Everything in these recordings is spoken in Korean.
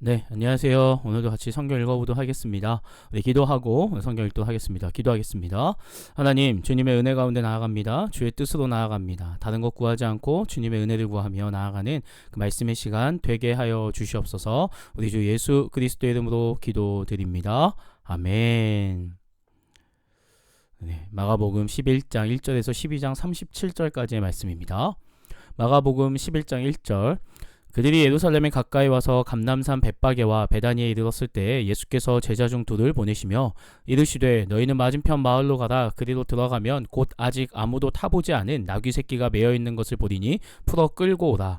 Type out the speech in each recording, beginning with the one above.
네, 안녕하세요. 오늘도 같이 성경 읽어보도록 하겠습니다. 네, 기도하고 성경 읽도록 하겠습니다. 기도하겠습니다. 하나님, 주님의 은혜 가운데 나아갑니다. 주의 뜻으로 나아갑니다. 다른 것 구하지 않고 주님의 은혜를 구하며 나아가는 그 말씀의 시간 되게 하여 주시옵소서. 우리 주 예수 그리스도의 이름으로 기도드립니다. 아멘. 네, 마가복음 11장 1절에서 12장 37절까지의 말씀입니다. 마가복음 11장 1절 그들이 예루살렘에 가까이 와서 감남산 벳바게와 베다니에 이르렀을 때 예수께서 제자 중 둘을 보내시며 이르시되 너희는 맞은편 마을로 가라. 그리로 들어가면 곧 아직 아무도 타보지 않은 나귀 새끼가 매어 있는 것을 보리니 풀어 끌고 오라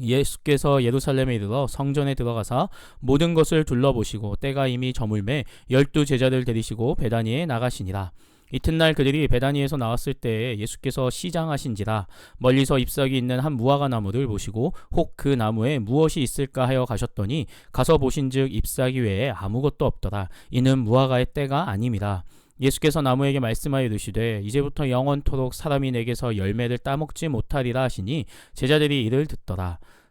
예수께서 예루살렘에 이르러 성전에 들어가사 모든 것을 둘러보시고 때가 이미 저물매 열두 제자들 데리시고 베다니에 나가시니라. 이튿날 그들이 베다니에서 나왔을 때 예수께서 시장하신지라 멀리서 잎사귀 있는 한 무화과 나무를 보시고 혹 그 나무에 무엇이 있을까 하여 가셨더니 가서 보신즉 잎사귀 외에 아무것도 없더라 이는 무화과의 때가 아님이라 예수께서 나무에게 말씀하여 이르시되 이제부터 영원토록 사람이 내게서 열매를 따먹지 못하리라 하시니 제자들이 이를 듣더라.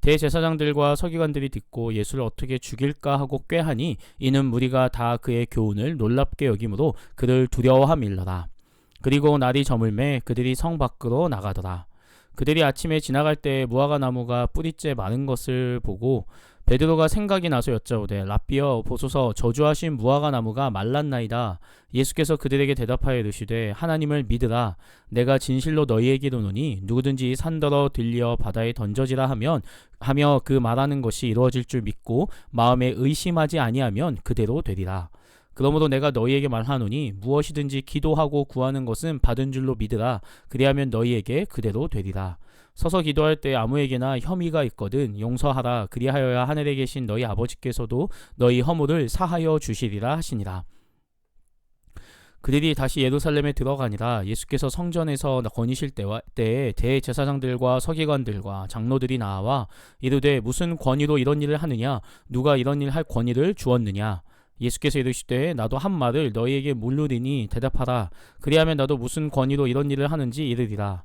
대제사장들과 서기관들이 듣고 예수를 어떻게 죽일까 하고 꾀하니 이는 무리가 다 그의 교훈을 놀랍게 여김으로 그를 두려워함일러라. 그리고 날이 저물매 그들이 성 밖으로 나가더라. 그들이 아침에 지나갈 때 무화과 나무가 뿌리째 마른 것을 보고 베드로가 생각이 나서 여짜오되 라비어 보소서 저주하신 무화과 나무가 말랐나이다. 예수께서 그들에게 대답하여 이르시되 하나님을 믿으라. 내가 진실로 너희에게 이르노니 누구든지 산더러 들려 바다에 던져지라 하면 하며 그 말하는 것이 이루어질 줄 믿고 마음에 의심하지 아니하면 그대로 되리라. 그러므로 내가 너희에게 말하노니 무엇이든지 기도하고 구하는 것은 받은 줄로 믿으라. 그리하면 너희에게 그대로 되리라. 서서 기도할 때 아무에게나 혐의가 있거든 용서하라. 그리하여야 하늘에 계신 너희 아버지께서도 너희 허물을 사하여 주시리라 하시니라. 그들이 다시 예루살렘에 들어가니라 예수께서 성전에서 거니실 때와 때에 대제사장들과 서기관들과 장로들이 나와 이르되 무슨 권위로 이런 일을 하느냐 누가 이런 일 할 권위를 주었느냐 예수께서 이르시되 나도 한 말을 너희에게 물르리니 대답하라 그리하면 나도 무슨 권위로 이런 일을 하는지 이르리라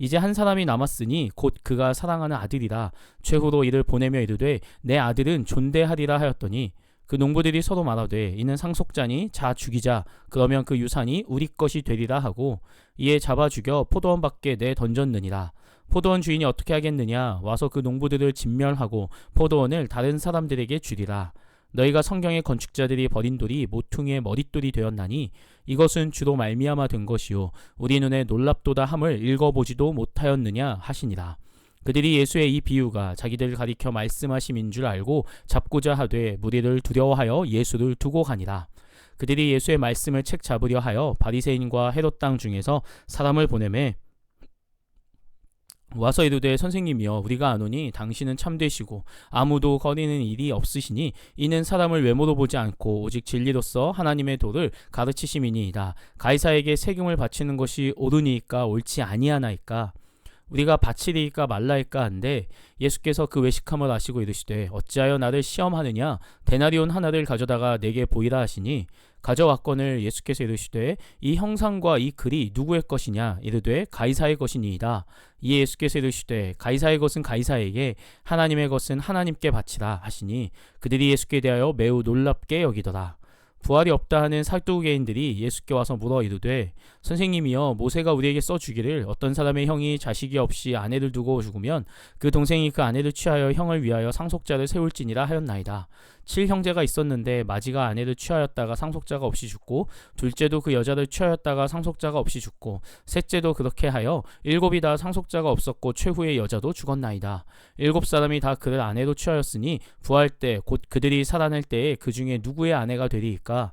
이제 한 사람이 남았으니 곧 그가 사랑하는 아들이라 최후로 이를 보내며 이르되 내 아들은 존대하리라 하였더니 그 농부들이 서로 말하되 이는 상속자니 자 죽이자. 그러면 그 유산이 우리 것이 되리라 하고 이에 잡아 죽여 포도원 밖에 내 던졌느니라. 포도원 주인이 어떻게 하겠느냐? 와서 그 농부들을 진멸하고 포도원을 다른 사람들에게 주리라 너희가 성경의 건축자들이 버린 돌이 모퉁이의 머릿돌이 되었나니 이것은 주로 말미암아 된 것이요 우리 눈에 놀랍도다 함을 읽어보지도 못하였느냐 하시니라 그들이 예수의 이 비유가 자기들을 가리켜 말씀하심인 줄 알고 잡고자 하되 무리를 두려워하여 예수를 두고 가니라. 그들이 예수의 말씀을 책 잡으려 하여 바리새인과 헤롯 땅 중에서 사람을 보내매 와서 이르되 선생님이여 우리가 아노니 당신은 참되시고 아무도 거리는 일이 없으시니 이는 사람을 외모로 보지 않고 오직 진리로서 하나님의 도를 가르치심이니이다. 가이사에게 세금을 바치는 것이 옳으니까 옳지 아니하나이까 우리가 바치리이까 말라이까 한데 예수께서 그 외식함을 아시고 이르시되 어찌하여 나를 시험하느냐? 데나리온 하나를 가져다가 내게 보이라 하시니 가져왔건을 예수께서 이르시되 이 형상과 이 글이 누구의 것이냐? 이르되 가이사의 것이니이다. 이에 예수께서 이르시되 가이사의 것은 가이사에게 하나님의 것은 하나님께 바치라 하시니 그들이 예수께 대하여 매우 놀랍게 여기더라 부활이 없다 하는 사두개인들이 예수께 와서 물어 이르되 선생님이여 모세가 우리에게 써 주기를 어떤 사람의 형이 자식이 없이 아내를 두고 죽으면 그 동생이 그 아내를 취하여 형을 위하여 상속자를 세울지니라 하였나이다. 칠 형제가 있었는데 마지가 아내를 취하였다가 상속자가 없이 죽고 둘째도 그 여자를 취하였다가 상속자가 없이 죽고 셋째도 그렇게 하여 일곱이 다 상속자가 없었고 최후의 여자도 죽었나이다. 일곱 사람이 다 그를 아내로 취하였으니 부활 때 곧 그들이 살아날 때에 그 중에 누구의 아내가 되리이까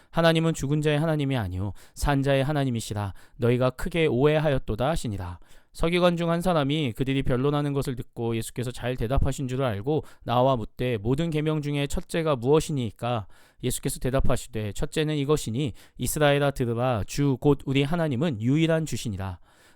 하나님은 죽은 자의 하나님이 아니요 산 자의 하나님이시라. 너희가 크게 오해하였도다 하시니라. 서기관 중 한 사람이 그들이 변론하는 것을 듣고 예수께서 잘 대답하신 줄 알고 나와 묻되 모든 계명 중에 첫째가 무엇이니까? 예수께서 대답하시되 첫째는 이것이니 이스라엘아 들으라. 주 곧 우리 하나님은 유일한 주시니라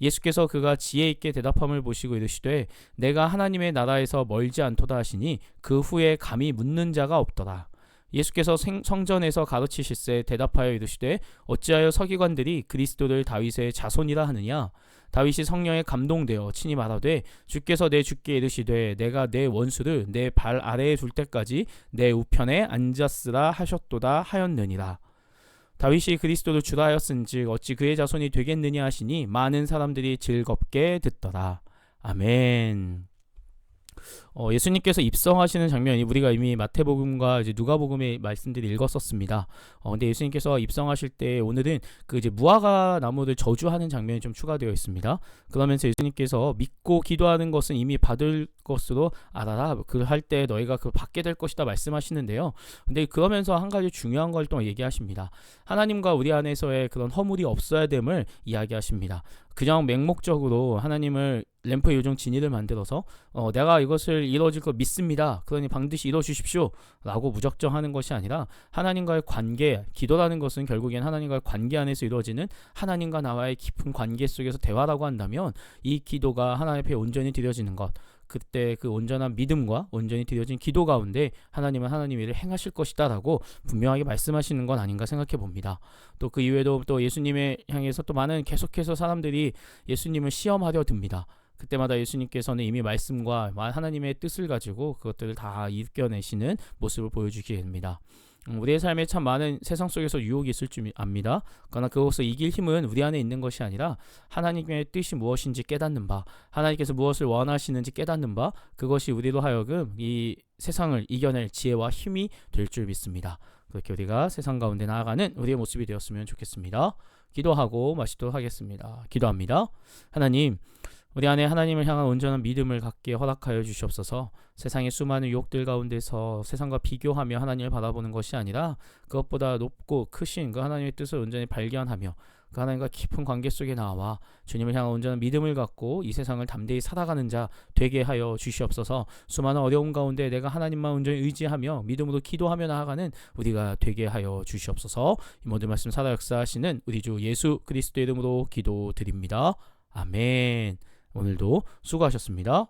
예수께서 그가 지혜 있게 대답함을 보시고 이르시되 내가 하나님의 나라에서 멀지 않도다 하시니 그 후에 감히 묻는 자가 없더라. 예수께서 생, 성전에서 가르치실세 대답하여 이르시되 어찌하여 서기관들이 그리스도를 다윗의 자손이라 하느냐 다윗이 성령에 감동되어 친히 말하되 주께서 내 주께 이르시되 내가 내 원수를 내 발 아래에 둘 때까지 내 우편에 앉았으라 하셨도다 하였느니라 다윗이 그리스도를 주라 하였은즉 어찌 그의 자손이 되겠느냐 하시니 많은 사람들이 즐겁게 듣더라. 아멘. 어, 예수님께서 입성하시는 장면이 우리가 이미 마태복음과 이제 누가복음의 말씀들이 읽었었습니다. 어, 근데 예수님께서 입성하실 때 오늘은 그 이제 무화과 나무를 저주하는 장면이 좀 추가되어 있습니다. 그러면서 예수님께서 믿고 기도하는 것은 이미 받을 것으로 알아라. 그 할 때 너희가 그 받게 될 것이다 말씀하시는데요. 근데 그러면서 한 가지 중요한 걸 또 얘기하십니다. 하나님과 우리 안에서의 그런 허물이 없어야 됨을 이야기하십니다. 그냥 맹목적으로 하나님을 램프의 요정 진이를 만들어서 어, 내가 이것을 이루어질 거 믿습니다. 그러니 반드시 이루어 주십시오. 라고 무적정 하는 것이 아니라 하나님과의 관계, 기도라는 것은 결국엔 하나님과의 관계 안에서 이루어지는 하나님과 나와의 깊은 관계 속에서 대화라고 한다면 이 기도가 하나님 앞에 온전히 드려지는 것. 그때 그 온전한 믿음과 온전히 드려진 기도 가운데 하나님은 하나님 일을 행하실 것이다라고 분명하게 말씀하시는 건 아닌가 생각해 봅니다. 또 그 이외에도 또 예수님의 향해서 또 많은 계속해서 사람들이 예수님을 시험하려 듭니다. 그때마다 예수님께서는 이미 말씀과 하나님의 뜻을 가지고 그것들을 다 이겨내시는 모습을 보여주게 됩니다. 음, 우리의 삶에 참 많은 세상 속에서 유혹이 있을 줄 압니다. 그러나 그것을 이길 힘은 우리 안에 있는 것이 아니라 하나님의 뜻이 무엇인지 깨닫는 바, 하나님께서 무엇을 원하시는지 깨닫는 바, 그것이 우리로 하여금 이 세상을 이겨낼 지혜와 힘이 될 줄 믿습니다. 그렇게 우리가 세상 가운데 나아가는 우리의 모습이 되었으면 좋겠습니다. 기도하고 마시도록 하겠습니다. 기도합니다. 하나님, 우리 안에 하나님을 향한 온전한 믿음을 갖게 허락하여 주시옵소서. 세상의 수많은 유혹들 가운데서 세상과 비교하며 하나님을 바라보는 것이 아니라 그것보다 높고 크신 그 하나님의 뜻을 온전히 발견하며 그 하나님과 깊은 관계 속에 나와 주님을 향한 온전한 믿음을 갖고 이 세상을 담대히 살아가는 자 되게 하여 주시옵소서. 수많은 어려움 가운데 내가 하나님만 온전히 의지하며 믿음으로 기도하며 나아가는 우리가 되게 하여 주시옵소서. 이 모든 말씀 살아 역사하시는 우리 주 예수 그리스도의 이름으로 기도드립니다. 아멘. 오늘도 수고하셨습니다.